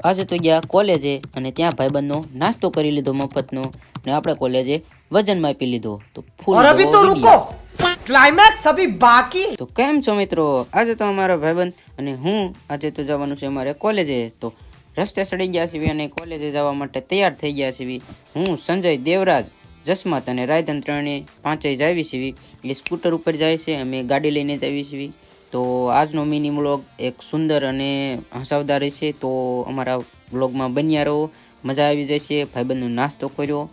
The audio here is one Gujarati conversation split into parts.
આજે તો ગયા કોલેજે અને ત્યાં ભાઈબંધનો નાસ્તો કરી લીધો મફતનો ને આપણે કોલેજે વજન માપી લીધો તો ફૂલ और अभी तो रुको क्लाइमैक्स अभी बाकी તો કેમ છો મિત્રો આજે તો અમારો ભાઈબંધ અને હું આજે તો જવાનું છે અમારે કોલેજે તો રસ્તે સડી ગયા છીએ અને કોલેજે જવા માટે તૈયાર થઈ ગયા છીએ હું સંજય દેવરાજ જસમત અને રાયધન ત્રણે પાંચેય જ આવી છીએ એ સ્કૂટર ઉપર જાય છે અમે ગાડી લઈને જ આવી છીએ તો આજનો મિની વ્લોગ એક સુંદર અને હસાવદાર છે તો અમારા વ્લોગમાં બન્યા રહો. મજા આવી જશે. ભાઈબંધનો નાસ્તો કર્યો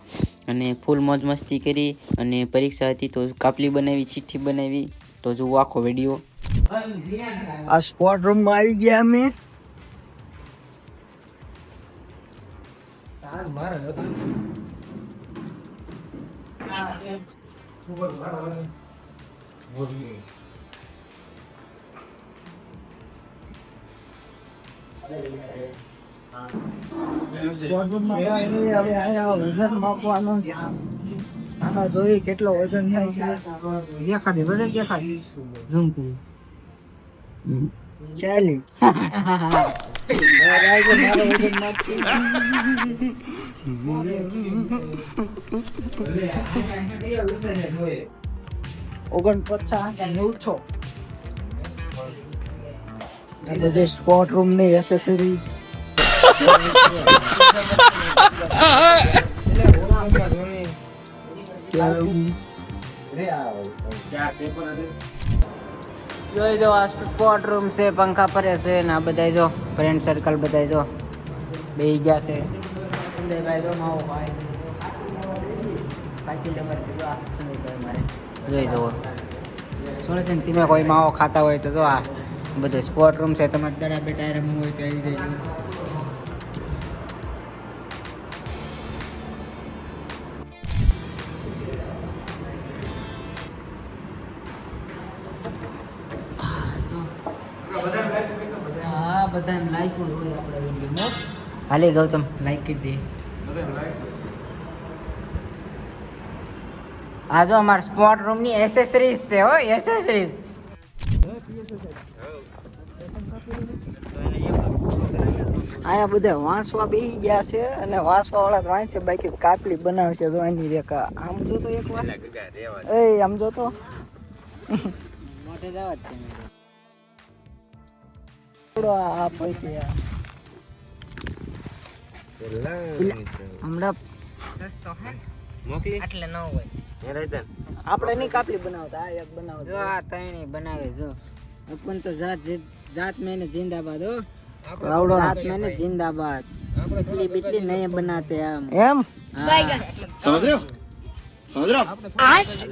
અને ફૂલ મોજ મસ્તી કરી અને પરીક્ષા હતી તો કાપલી બનાવી ચિઠ્ઠી બનાવી. તો જુઓ આખો વીડિયો આ સ્પોર્ટ રૂમમાં આવી ગયા અમે. સ્પોર્ટ આમાં જોઈએ કેટલો વજન થાય છે. દેખાડી વજન દેખાડી. ઓગણપચાસ નવસો આ બધી સ્પોર્ટ રૂમની એસેસરીઝ જોઈ જો આ સ્પોર્ટ રૂમ છે પંખા ફરે છે ને આ બધા જો ફ્રેન્ડ સર્કલ બધા જો. બે ગયા છે. સંજયભાઈ જો માવો ભાઈ. બાકી નંબર છે આ સંજયભાઈ મારે. જોઈ જુઓ. છે ને તમે કોઈ માવો ખાતા હોય તો જો આ. બધું સ્પોર્ટ રૂમ છે, તમારે દડા બેટા રમવું હોય તો આવી જજો. બધાને લાઈક હોય આપણા વિડીયોમાં. હાલે ગૌતમ લાઈક કરી દે. આ જો અમાર સ્પોર્ટ રૂમની એસેસરીઝ છે, હો એસેસરીઝ અહીંયા બધા વાંસવા બેસી ગયા છે અને વાંસવા વાળા વાંચે બાકી કાપલી બનાવશે જો એની રેખા. આમ જો તો એક વાર. એ આમ જો તો. મોટે જવા જ થોડો આ પૈતે આ એક બનાવતા આ તણી બનાવે જો. પણ જાત જાત મેને જિંદાબાદ હો. રાવડો जात मैंने जिंदाबाद बिजली बिजली नहीं बनाते हम એમ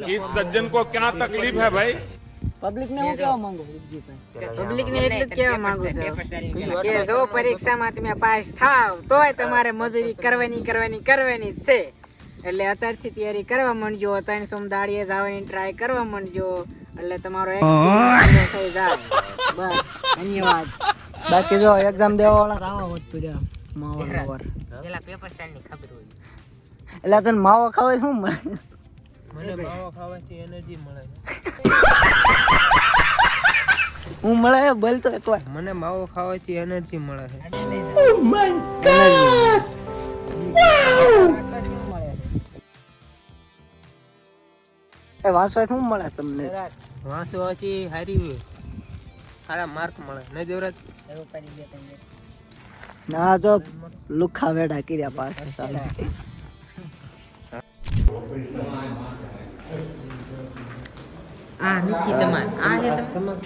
इस सज्जन को क्या तकलीफ है भाई પબ્લિક ને હું કેવા માંગુ વિજયભાઈ પબ્લિક ને એટલું જ કહેવા માંગુ છું કે જો પરીક્ષામાં તમે પાસ થાવ તોય તમારે મજૂરી કરવાની કરવાની કરવાની જ છે એટલે અત્યારથી તૈયારી કરવા માંડજો ત્રણ સોમદાળીએ જવાની ટ્રાય કરવા માંડજો એટલે તમારો experience થઈ જાય બસ ધન્યવાદ બાકી જો એક્ઝામ દેવા વાળા તો આવા હોત પડ્યા માવો લવર પેલા પેપર સ્ટાઇલની ખબર હોય. એટલે તને માવો ખાવે શું મળે? મને માવો ખાવાથી એનર્જી મળે. હું મળે બોલતો વાર મને માવો ખાવાથી એનર્જી મળે છે. એ વાંસવા શું મળે તમને? વાંચવાથી હારી સારા માર્ક મળે. ને દેવરાજ? ના જો લુખા વેડા કર્યા પાસે સાલા આ નથી તમાર. આ છે એટલે આનું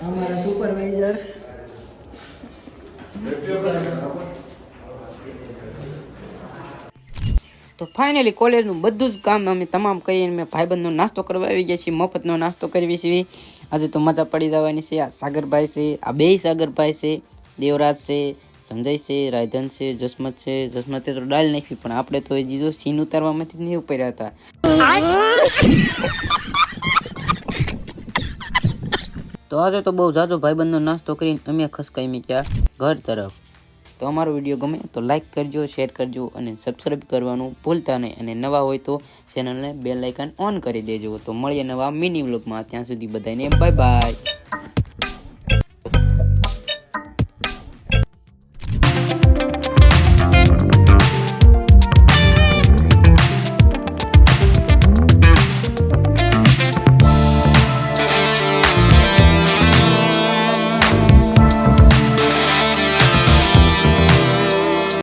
અમારા સુપરવાઇઝર તો ફાઇનલી કોલેજનું બધું જ કામ અમે તમામ કરીને મેં ભાઈબંધનો નાસ્તો કરવા આવી ગયા છીએ, મફતનો નાસ્તો કરવી છીએ આજે તો મજા પડી જવાની છે. આ સાગરભાઈ છે, આ બે સાગરભાઈ છે, દેવરાજ છે સંજય છે રાયધન છે, જસમત છે. જસમતે તો ડાલ નાખી, પણ આપણે તો એ જીજો સીન ઉતારવામાંથી નહીં ઉપર્યા હતા. તો આજે તો બહુ જાજો ભાઈબંધનો નાસ્તો કરીને અમે ખસકાઈ મીક્યા ઘર તરફ. તો અમારો વીડિયો ગમે તો લાઇક કરજો શેર કરજો અને સબસ્ક્રાઈબ કરવાનું ભૂલતા નહીં. અને નવા હોય તો ચેનલને બેલ આઇકન ઓન કરી દેજો. તો મળીએ નવા મિની વ્લોગમાં ત્યાં સુધી બધાને બાય બાય